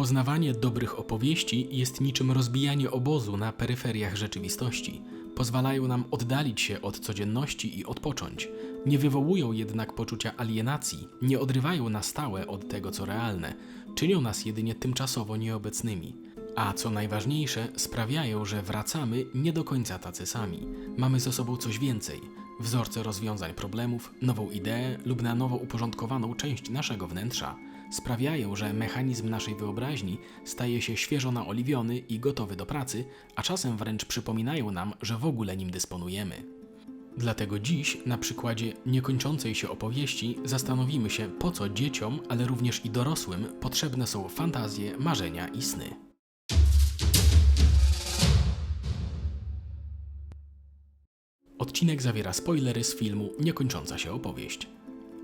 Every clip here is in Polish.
Poznawanie dobrych opowieści jest niczym rozbijanie obozu na peryferiach rzeczywistości. Pozwalają nam oddalić się od codzienności i odpocząć. Nie wywołują jednak poczucia alienacji, nie odrywają na stałe od tego, co realne, czynią nas jedynie tymczasowo nieobecnymi. A co najważniejsze, sprawiają, że wracamy nie do końca tacy sami. Mamy ze sobą coś więcej wzorce rozwiązań problemów, nową ideę lub na nowo uporządkowaną część naszego wnętrza sprawiają, że mechanizm naszej wyobraźni staje się świeżo naoliwiony i gotowy do pracy, a czasem wręcz przypominają nam, że w ogóle nim dysponujemy. Dlatego dziś, na przykładzie niekończącej się opowieści, zastanowimy się, po co dzieciom, ale również i dorosłym potrzebne są fantazje, marzenia i sny. Odcinek zawiera spoilery z filmu Niekończąca się opowieść.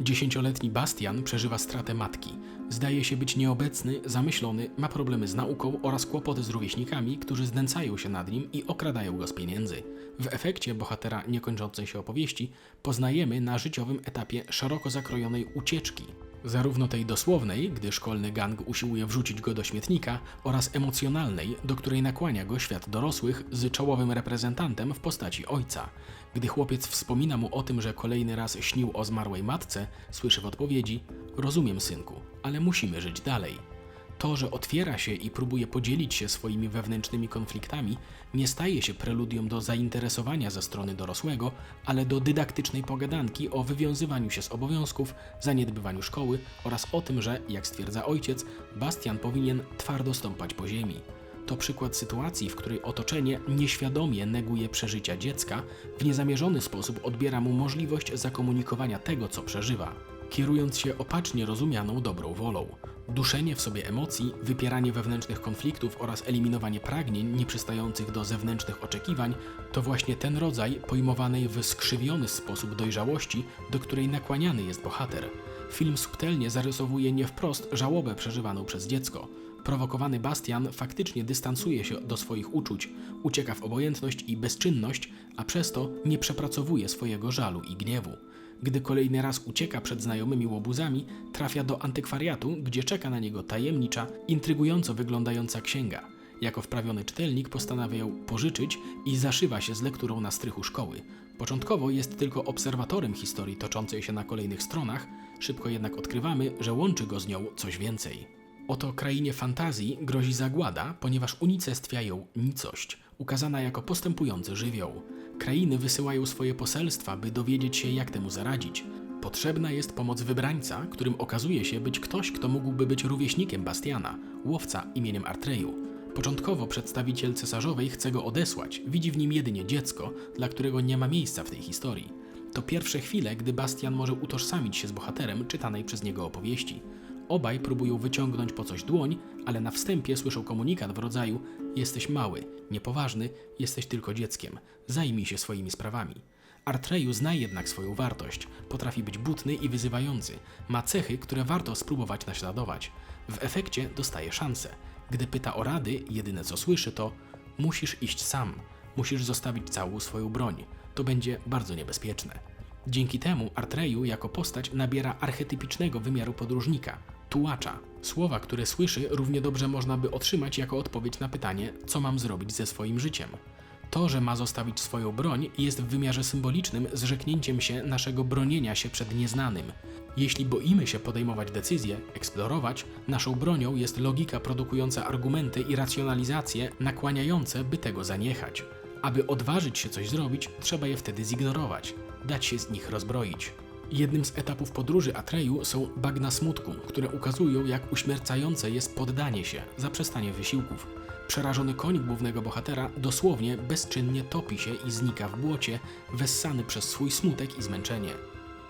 Dziesięcioletni Bastian przeżywa stratę matki. Zdaje się być nieobecny, zamyślony, ma problemy z nauką oraz kłopoty z rówieśnikami, którzy znęcają się nad nim i okradają go z pieniędzy. W efekcie bohatera niekończącej się opowieści poznajemy na życiowym etapie szeroko zakrojonej ucieczki. Zarówno tej dosłownej, gdy szkolny gang usiłuje wrzucić go do śmietnika, oraz emocjonalnej, do której nakłania go świat dorosłych z czołowym reprezentantem w postaci ojca. Gdy chłopiec wspomina mu o tym, że kolejny raz śnił o zmarłej matce, słyszy w odpowiedzi: Rozumiem, synku, ale musimy żyć dalej. To, że otwiera się i próbuje podzielić się swoimi wewnętrznymi konfliktami, nie staje się preludium do zainteresowania ze strony dorosłego, ale do dydaktycznej pogadanki o wywiązywaniu się z obowiązków, zaniedbywaniu szkoły oraz o tym, że, jak stwierdza ojciec, Bastian powinien twardo stąpać po ziemi. To przykład sytuacji, w której otoczenie nieświadomie neguje przeżycia dziecka, w niezamierzony sposób odbiera mu możliwość zakomunikowania tego, co przeżywa, kierując się opacznie rozumianą dobrą wolą. Duszenie w sobie emocji, wypieranie wewnętrznych konfliktów oraz eliminowanie pragnień nieprzystających do zewnętrznych oczekiwań to właśnie ten rodzaj pojmowanej w skrzywiony sposób dojrzałości, do której nakłaniany jest bohater. Film subtelnie zarysowuje nie wprost żałobę przeżywaną przez dziecko. Prowokowany Bastian faktycznie dystansuje się do swoich uczuć, ucieka w obojętność i bezczynność, a przez to nie przepracowuje swojego żalu i gniewu. Gdy kolejny raz ucieka przed znajomymi łobuzami, trafia do antykwariatu, gdzie czeka na niego tajemnicza, intrygująco wyglądająca księga. Jako wprawiony czytelnik postanawia ją pożyczyć i zaszywa się z lekturą na strychu szkoły. Początkowo jest tylko obserwatorem historii toczącej się na kolejnych stronach, szybko jednak odkrywamy, że łączy go z nią coś więcej. Oto krainie fantazji grozi zagłada, ponieważ unicestwia ją nicość, ukazana jako postępujący żywioł. Krainy wysyłają swoje poselstwa, by dowiedzieć się, jak temu zaradzić. Potrzebna jest pomoc wybrańca, którym okazuje się być ktoś, kto mógłby być rówieśnikiem Bastiana, łowca imieniem Artreju. Początkowo przedstawiciel cesarzowej chce go odesłać, widzi w nim jedynie dziecko, dla którego nie ma miejsca w tej historii. To pierwsze chwile, gdy Bastian może utożsamić się z bohaterem czytanej przez niego opowieści. Obaj próbują wyciągnąć po coś dłoń, ale na wstępie słyszą komunikat w rodzaju: Jesteś mały, niepoważny, jesteś tylko dzieckiem, zajmij się swoimi sprawami. Artreju zna jednak swoją wartość, potrafi być butny i wyzywający, ma cechy, które warto spróbować naśladować. W efekcie dostaje szansę. Gdy pyta o rady, jedyne co słyszy to: Musisz iść sam, musisz zostawić całą swoją broń. To będzie bardzo niebezpieczne. Dzięki temu Artreju jako postać nabiera archetypicznego wymiaru podróżnika, tułacza. Słowa, które słyszy, równie dobrze można by otrzymać jako odpowiedź na pytanie, co mam zrobić ze swoim życiem. To, że ma zostawić swoją broń, jest w wymiarze symbolicznym zrzeknięciem się naszego bronienia się przed nieznanym. Jeśli boimy się podejmować decyzje, eksplorować, naszą bronią jest logika produkująca argumenty i racjonalizacje nakłaniające, by tego zaniechać. Aby odważyć się coś zrobić, trzeba je wtedy zignorować, dać się z nich rozbroić. Jednym z etapów podróży Atreju są bagna smutku, które ukazują, jak uśmiercające jest poddanie się, zaprzestanie wysiłków. Przerażony koń głównego bohatera dosłownie bezczynnie topi się i znika w błocie, wessany przez swój smutek i zmęczenie.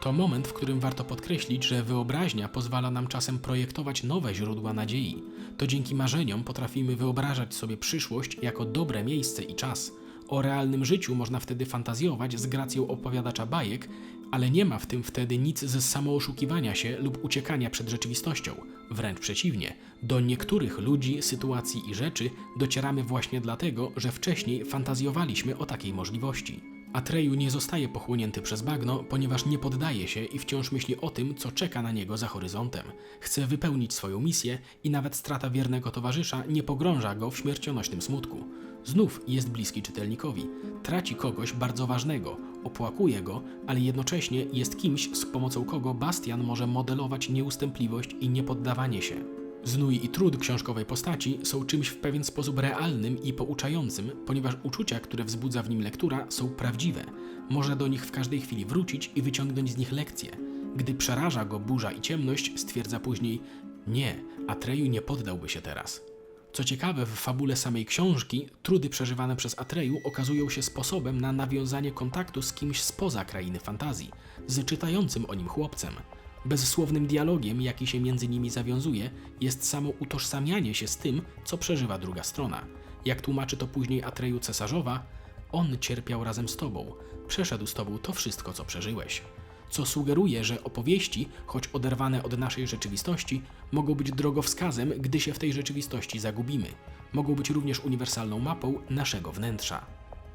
To moment, w którym warto podkreślić, że wyobraźnia pozwala nam czasem projektować nowe źródła nadziei. To dzięki marzeniom potrafimy wyobrażać sobie przyszłość jako dobre miejsce i czas. O realnym życiu można wtedy fantazjować z gracją opowiadacza bajek, ale nie ma w tym wtedy nic ze samooszukiwania się lub uciekania przed rzeczywistością. Wręcz przeciwnie, do niektórych ludzi, sytuacji i rzeczy docieramy właśnie dlatego, że wcześniej fantazjowaliśmy o takiej możliwości. Atreju nie zostaje pochłonięty przez bagno, ponieważ nie poddaje się i wciąż myśli o tym, co czeka na niego za horyzontem. Chce wypełnić swoją misję i nawet strata wiernego towarzysza nie pogrąża go w śmiercionośnym smutku. Znów jest bliski czytelnikowi. Traci kogoś bardzo ważnego, opłakuje go, ale jednocześnie jest kimś, z pomocą kogo Bastian może modelować nieustępliwość i niepoddawanie się. Znój i trud książkowej postaci są czymś w pewien sposób realnym i pouczającym, ponieważ uczucia, które wzbudza w nim lektura, są prawdziwe. Może do nich w każdej chwili wrócić i wyciągnąć z nich lekcje. Gdy przeraża go burza i ciemność, stwierdza później: Nie, Atreju nie poddałby się teraz. Co ciekawe, w fabule samej książki, trudy przeżywane przez Atreju okazują się sposobem na nawiązanie kontaktu z kimś spoza krainy fantazji, z czytającym o nim chłopcem. Bezsłownym dialogiem, jaki się między nimi zawiązuje, jest samo utożsamianie się z tym, co przeżywa druga strona. Jak tłumaczy to później Atreju cesarzowa, on cierpiał razem z tobą, przeszedł z tobą to wszystko, co przeżyłeś. Co sugeruje, że opowieści, choć oderwane od naszej rzeczywistości, mogą być drogowskazem, gdy się w tej rzeczywistości zagubimy. Mogą być również uniwersalną mapą naszego wnętrza.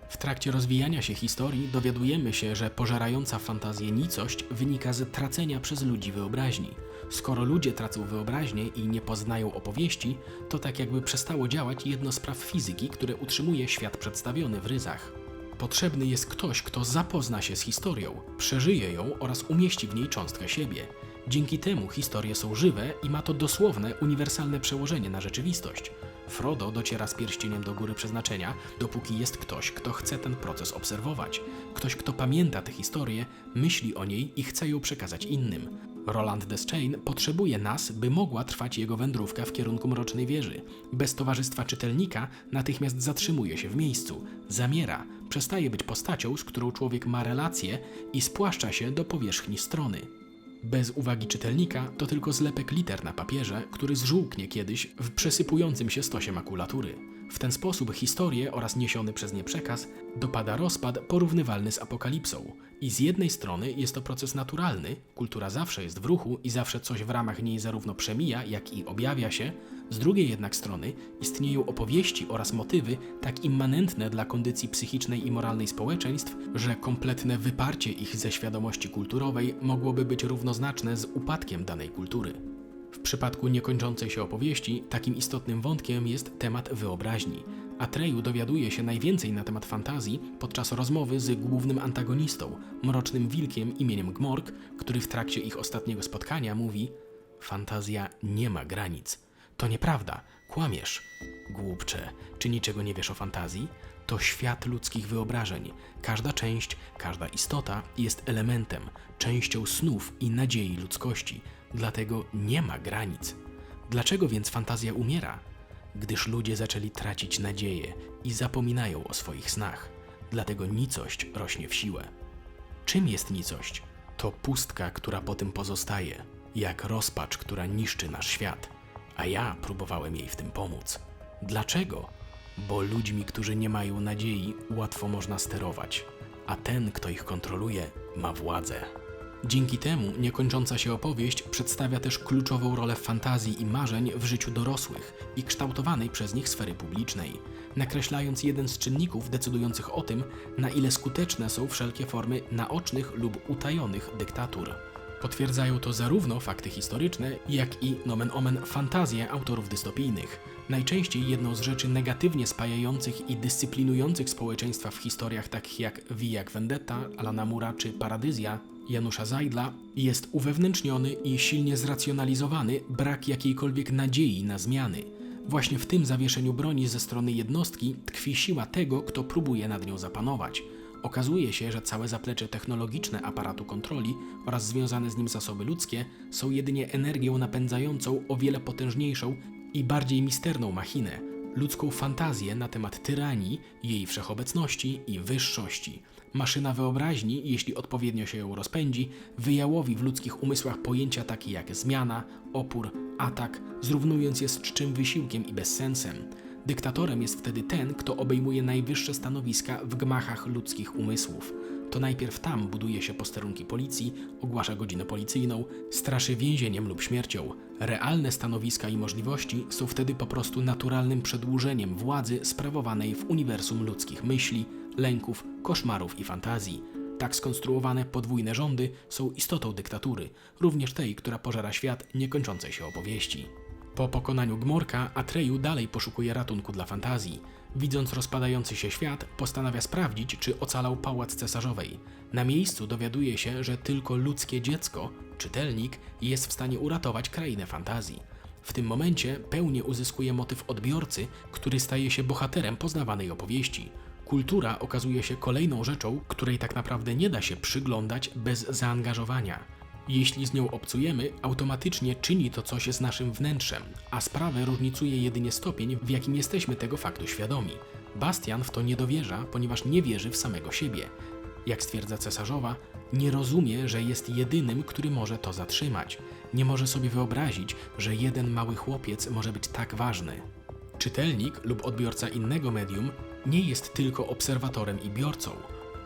W trakcie rozwijania się historii dowiadujemy się, że pożerająca fantazję nicość wynika z tracenia przez ludzi wyobraźni. Skoro ludzie tracą wyobraźnię i nie poznają opowieści, to tak jakby przestało działać jedno z praw fizyki, które utrzymuje świat przedstawiony w ryzach. Potrzebny jest ktoś, kto zapozna się z historią, przeżyje ją oraz umieści w niej cząstkę siebie. Dzięki temu historie są żywe i ma to dosłowne, uniwersalne przełożenie na rzeczywistość. Frodo dociera z pierścieniem do góry przeznaczenia, dopóki jest ktoś, kto chce ten proces obserwować. Ktoś, kto pamięta tę historię, myśli o niej i chce ją przekazać innym. Roland Deschain potrzebuje nas, by mogła trwać jego wędrówka w kierunku Mrocznej Wieży. Bez towarzystwa czytelnika natychmiast zatrzymuje się w miejscu, zamiera, przestaje być postacią, z którą człowiek ma relacje i spłaszcza się do powierzchni strony. Bez uwagi czytelnika to tylko zlepek liter na papierze, który zżółknie kiedyś w przesypującym się stosie makulatury. W ten sposób historię oraz niesiony przez nie przekaz dopada rozpad porównywalny z apokalipsą. I z jednej strony jest to proces naturalny, kultura zawsze jest w ruchu i zawsze coś w ramach niej zarówno przemija, jak i objawia się, z drugiej jednak strony istnieją opowieści oraz motywy tak immanentne dla kondycji psychicznej i moralnej społeczeństw, że kompletne wyparcie ich ze świadomości kulturowej mogłoby być równoznaczne z upadkiem danej kultury. W przypadku niekończącej się opowieści takim istotnym wątkiem jest temat wyobraźni. Atreju dowiaduje się najwięcej na temat fantazji podczas rozmowy z głównym antagonistą, mrocznym wilkiem imieniem Gmork, który w trakcie ich ostatniego spotkania mówi: Fantazja nie ma granic. To nieprawda, kłamiesz. Głupcze, czy niczego nie wiesz o fantazji? To świat ludzkich wyobrażeń. Każda część, każda istota jest elementem, częścią snów i nadziei ludzkości. Dlatego nie ma granic. Dlaczego więc fantazja umiera? Gdyż ludzie zaczęli tracić nadzieję i zapominają o swoich snach. Dlatego nicość rośnie w siłę. Czym jest nicość? To pustka, która po tym pozostaje, jak rozpacz, która niszczy nasz świat. A ja próbowałem jej w tym pomóc. Dlaczego? Bo ludźmi, którzy nie mają nadziei, łatwo można sterować, a ten, kto ich kontroluje, ma władzę. Dzięki temu niekończąca się opowieść przedstawia też kluczową rolę fantazji i marzeń w życiu dorosłych i kształtowanej przez nich sfery publicznej, nakreślając jeden z czynników decydujących o tym, na ile skuteczne są wszelkie formy naocznych lub utajonych dyktatur. Potwierdzają to zarówno fakty historyczne, jak i nomen omen fantazje autorów dystopijnych. Najczęściej jedną z rzeczy negatywnie spajających i dyscyplinujących społeczeństwa w historiach takich jak Via Vendetta, Alana Mura czy Paradyzja Janusza Zajdla jest uwewnętrzniony i silnie zracjonalizowany brak jakiejkolwiek nadziei na zmiany. Właśnie w tym zawieszeniu broni ze strony jednostki tkwi siła tego, kto próbuje nad nią zapanować. Okazuje się, że całe zaplecze technologiczne aparatu kontroli oraz związane z nim zasoby ludzkie są jedynie energią napędzającą o wiele potężniejszą i bardziej misterną machinę ludzką fantazję na temat tyranii, jej wszechobecności i wyższości. Maszyna wyobraźni, jeśli odpowiednio się ją rozpędzi, wyjałowi w ludzkich umysłach pojęcia takie jak zmiana, opór, atak, zrównując je z czczym wysiłkiem i bezsensem. Dyktatorem jest wtedy ten, kto obejmuje najwyższe stanowiska w gmachach ludzkich umysłów. To najpierw tam buduje się posterunki policji, ogłasza godzinę policyjną, straszy więzieniem lub śmiercią. Realne stanowiska i możliwości są wtedy po prostu naturalnym przedłużeniem władzy sprawowanej w uniwersum ludzkich myśli, lęków, koszmarów i fantazji. Tak skonstruowane podwójne rządy są istotą dyktatury, również tej, która pożera świat niekończącej się opowieści. Po pokonaniu Gmorka, Atreju dalej poszukuje ratunku dla fantazji. Widząc rozpadający się świat, postanawia sprawdzić, czy ocalał pałac cesarzowej. Na miejscu dowiaduje się, że tylko ludzkie dziecko, czytelnik, jest w stanie uratować krainę fantazji. W tym momencie pełnie uzyskuje motyw odbiorcy, który staje się bohaterem poznawanej opowieści. Kultura okazuje się kolejną rzeczą, której tak naprawdę nie da się przyglądać bez zaangażowania. Jeśli z nią obcujemy, automatycznie czyni to coś z naszym wnętrzem, a sprawę różnicuje jedynie stopień, w jakim jesteśmy tego faktu świadomi. Bastian w to nie dowierza, ponieważ nie wierzy w samego siebie. Jak stwierdza cesarzowa, nie rozumie, że jest jedynym, który może to zatrzymać. Nie może sobie wyobrazić, że jeden mały chłopiec może być tak ważny. Czytelnik lub odbiorca innego medium nie jest tylko obserwatorem i biorcą.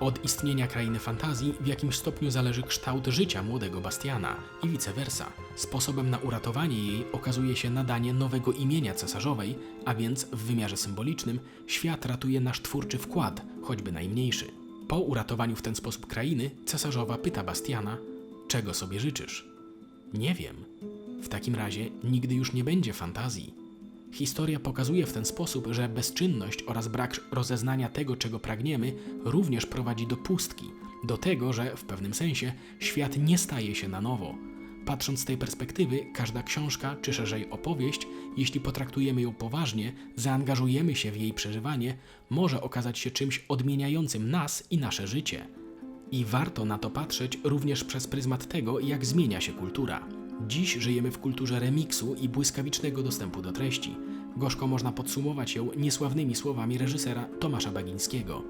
Od istnienia krainy fantazji w jakimś stopniu zależy kształt życia młodego Bastiana i vice versa. Sposobem na uratowanie jej okazuje się nadanie nowego imienia cesarzowej, a więc w wymiarze symbolicznym świat ratuje nasz twórczy wkład, choćby najmniejszy. Po uratowaniu w ten sposób krainy, cesarzowa pyta Bastiana, czego sobie życzysz? Nie wiem. W takim razie nigdy już nie będzie fantazji. Historia pokazuje w ten sposób, że bezczynność oraz brak rozeznania tego, czego pragniemy, również prowadzi do pustki, do tego, że w pewnym sensie świat nie staje się na nowo. Patrząc z tej perspektywy, każda książka, czy szerzej opowieść, jeśli potraktujemy ją poważnie, zaangażujemy się w jej przeżywanie, może okazać się czymś odmieniającym nas i nasze życie. I warto na to patrzeć również przez pryzmat tego, jak zmienia się kultura. Dziś żyjemy w kulturze remiksu i błyskawicznego dostępu do treści. Gorzko można podsumować ją niesławnymi słowami reżysera Tomasza Bagińskiego.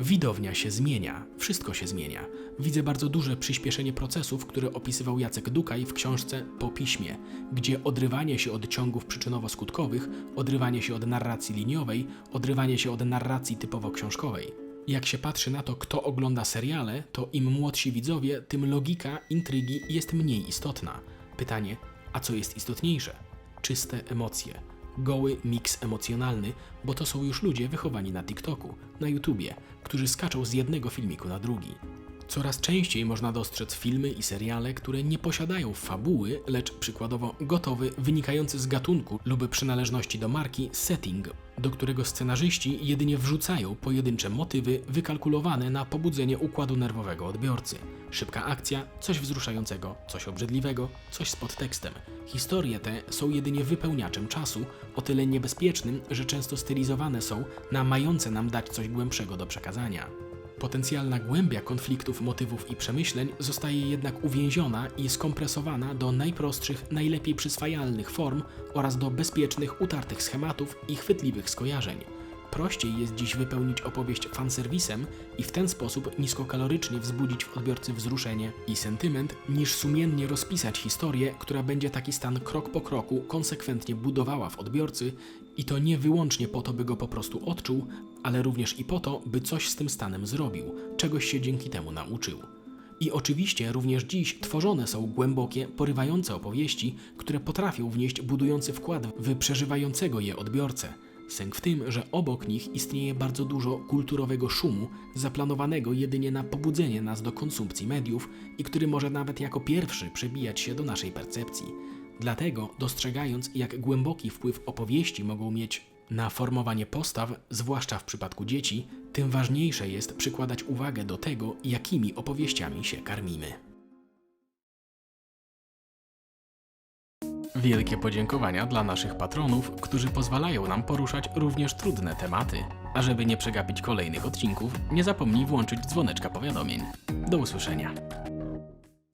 Widownia się zmienia, wszystko się zmienia. Widzę bardzo duże przyspieszenie procesów, które opisywał Jacek Dukaj w książce Po piśmie, gdzie odrywanie się od ciągów przyczynowo-skutkowych, odrywanie się od narracji liniowej, odrywanie się od narracji typowo książkowej. Jak się patrzy na to, kto ogląda seriale, to im młodsi widzowie, tym logika intrygi jest mniej istotna. Pytanie, a co jest istotniejsze? Czyste emocje. Goły miks emocjonalny, bo to są już ludzie wychowani na TikToku, na YouTubie, którzy skaczą z jednego filmiku na drugi. Coraz częściej można dostrzec filmy i seriale, które nie posiadają fabuły, lecz przykładowo gotowy, wynikający z gatunku lub przynależności do marki setting, do którego scenarzyści jedynie wrzucają pojedyncze motywy wykalkulowane na pobudzenie układu nerwowego odbiorcy. Szybka akcja, coś wzruszającego, coś obrzydliwego, coś z podtekstem. Historie te są jedynie wypełniaczem czasu, o tyle niebezpiecznym, że często stylizowane są na mające nam dać coś głębszego do przekazania. Potencjalna głębia konfliktów, motywów i przemyśleń zostaje jednak uwięziona i skompresowana do najprostszych, najlepiej przyswajalnych form oraz do bezpiecznych, utartych schematów i chwytliwych skojarzeń. Prościej jest dziś wypełnić opowieść fanserwisem i w ten sposób niskokalorycznie wzbudzić w odbiorcy wzruszenie i sentyment, niż sumiennie rozpisać historię, która będzie taki stan krok po kroku konsekwentnie budowała w odbiorcy i to nie wyłącznie po to, by go po prostu odczuł, ale również i po to, by coś z tym stanem zrobił, czegoś się dzięki temu nauczył. I oczywiście również dziś tworzone są głębokie, porywające opowieści, które potrafią wnieść budujący wkład w przeżywającego je odbiorcę. Sęk w tym, że obok nich istnieje bardzo dużo kulturowego szumu, zaplanowanego jedynie na pobudzenie nas do konsumpcji mediów i który może nawet jako pierwszy przebijać się do naszej percepcji. Dlatego, dostrzegając, jak głęboki wpływ opowieści mogą mieć na formowanie postaw, zwłaszcza w przypadku dzieci, tym ważniejsze jest przykładać uwagę do tego, jakimi opowieściami się karmimy. Wielkie podziękowania dla naszych patronów, którzy pozwalają nam poruszać również trudne tematy. A żeby nie przegapić kolejnych odcinków, nie zapomnij włączyć dzwoneczka powiadomień. Do usłyszenia.